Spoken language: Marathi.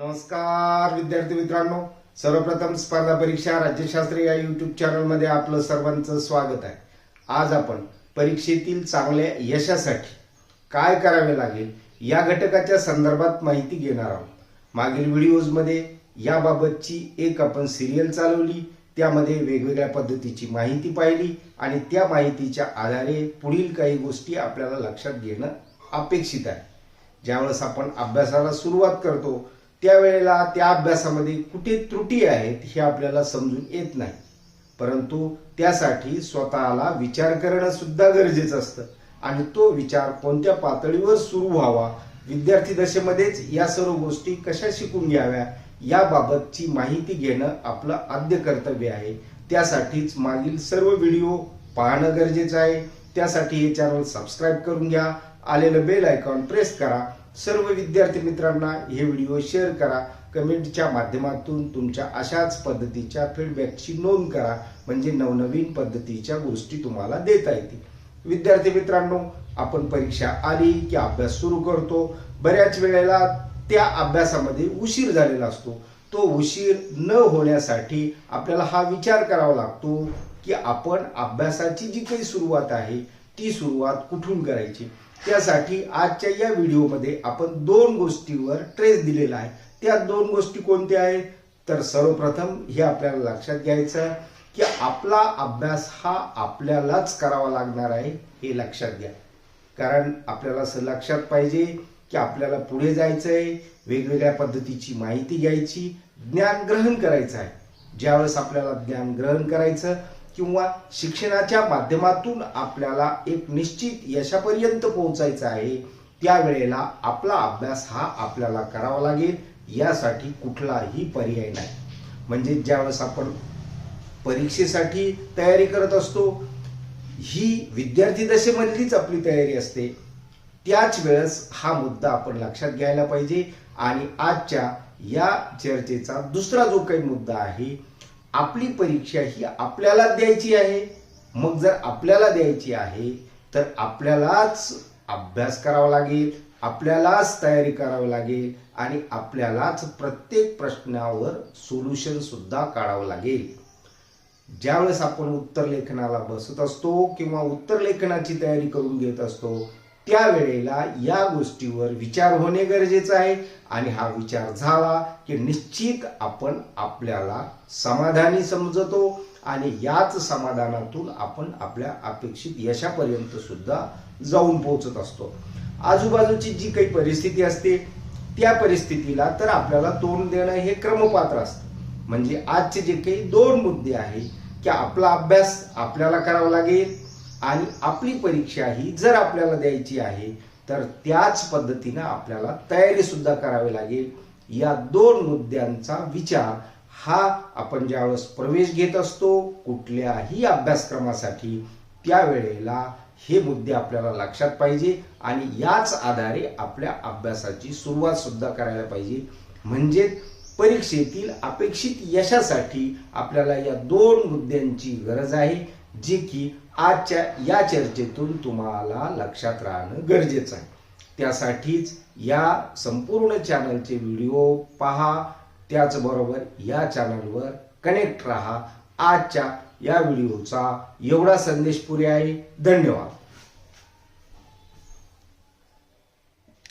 नमस्कार विद्यार्थी मित्रांनो. सर्वप्रथम स्पर्धा परीक्षा राज्यशास्त्र या युट्यूब चॅनलमध्ये आपलं सर्वांचं स्वागत आहे. आज आपण परीक्षेतील चांगल्या यशासाठी काय करावे लागेल या घटकाच्या संदर्भात माहिती घेणार आहोत. मागील व्हिडिओजमध्ये याबाबतची एक आपण सिरियल चालवली त्यामध्ये वेगवेगळ्या पद्धतीची माहिती पाहिली आणि त्या माहितीच्या आधारे पुढील काही गोष्टी आपल्याला लक्षात घेणं अपेक्षित आहे. ज्यावेळेस आपण अभ्यासाला सुरुवात करतो त्यावेळेला त्या अभ्यासामध्ये कुठे त्रुटी आहेत हे आपल्याला समजून येत नाही. परंतु त्यासाठी स्वतःला विचार करणं सुद्धा गरजेचं असतं. आणि तो विचार कोणत्या पातळीवर सुरू व्हावा विद्यार्थी दशेमध्येच या सर्व गोष्टी कशा शिकून घ्याव्या याबाबतची माहिती घेणं आपलं आद्य कर्तव्य आहे. त्यासाठीच मागील सर्व व्हिडिओ पाहणं गरजेचं आहे. त्यासाठी हे चॅनल सबस्क्राईब करून घ्या. आलेलं बेल आयकॉन प्रेस करा. सर्व विद्यार्थी मित्रांना हे व्हिडिओ शेअर करा. कमेंटच्या माध्यमातून तुमच्या अशाच पद्धतीच्या फीडबॅकची नोंद करा. म्हणजे नवनवीन पद्धतीच्या गोष्टी तुम्हाला देता येतील. विद्यार्थी मित्रांनो आपण परीक्षा आली की अभ्यास सुरू करतो. बऱ्याच वेळेला त्या अभ्यासामध्ये उशीर झालेला असतो. तो उशीर न होण्यासाठी आपल्याला हा विचार करावा लागतो की आपण अभ्यासाची जी काही सुरुवात आहे ती सुरुवात कुठून करायची? त्यासाठी आजच्या या व्हिडिओमध्ये आपण दोन गोष्टीवर ट्रेस दिलेला आहे. त्या दोन गोष्टी कोणत्या आहेत? तर सर्वप्रथम हे आपल्याला लक्षात घ्यायचं आहे की आपला अभ्यास हा आपल्यालाच करावा लागणार आहे हे लक्षात घ्या. कारण आपल्याला असं लक्षात पाहिजे की आपल्याला पुढे जायचं आहे वेगवेगळ्या पद्धतीची माहिती घ्यायची ज्ञान ग्रहण करायचं आहे. ज्यावेळेस आपल्याला ज्ञान ग्रहण करायचं किंवा शिक्षणाच्या माध्यमातून आपल्याला एक निश्चित यशापर्यंत पोहोचायचं आहे त्यावेळेला आपला अभ्यास हा आपल्याला करावा लागेल. यासाठी कुठलाही पर्याय नाही. म्हणजे ज्यावेळेस आपण परीक्षेसाठी तयारी करत असतो ही विद्यार्थी दशेमधलीच आपली तयारी असते. त्याच वेळेस हा मुद्दा आपण लक्षात घ्यायला पाहिजे. आणि आजच्या या चर्चेचा दुसरा जो काही मुद्दा आहे आपली परीक्षा ही आपल्याला द्यायची आहे. मग जर आपल्याला द्यायची आहे तर आपल्यालाच अभ्यास करावा लागेल आपल्यालाच तयारी करावी लागेल आणि आपल्यालाच प्रत्येक प्रश्नावर सोल्युशन सुद्धा काढावं लागेल. ज्यावेळेस आपण उत्तर लेखनाला बसत असतो किंवा उत्तर लेखनाची तयारी करून घेत असतो त्यावेळेला या गोष्टीवर विचार होणे गरजेचं आहे आणि हा विचार झाला की निश्चित आपण आपल्याला समाधानी समजतो आणि याच समाधानातून आपण आपल्या अपेक्षित यशापर्यंत सुद्धा जाऊन पोहोचत असतो. आजूबाजूची जी काही परिस्थिती असते त्या परिस्थितीला तर आपल्याला तोंड देणं हे क्रमपात्र असतं. म्हणजे आजचे जे काही दोन मुद्दे आहेत की आपला अभ्यास आपल्याला करावा लागेल आणि आपली परीक्षा ही जर आपल्याला द्यायची आहे तर त्याच पद्धतीनं आपल्याला तयारी सुद्धा करावी लागेल. या दोन मुद्द्यांचा विचार हा आपण ज्यावेळेस प्रवेश घेत असतो कुठल्याही अभ्यासक्रमासाठी त्यावेळेला हे मुद्दे आपल्याला लक्षात पाहिजे आणि याच आधारे आपल्या अभ्यासाची सुरुवात सुद्धा करायला पाहिजे. म्हणजे परीक्षेतील अपेक्षित यशासाठी आपल्याला या दोन मुद्द्यांची गरज आहे. जे की आजच्या या चर्चेतून तुम्हाला लक्षात राहणं गरजेचं आहे. त्यासाठीच या संपूर्ण चॅनलचे व्हिडिओ पहा. त्याचबरोबर या चॅनलवर कनेक्ट राहा. आजच्या या व्हिडिओचा एवढा संदेश पुरे आहे. धन्यवाद.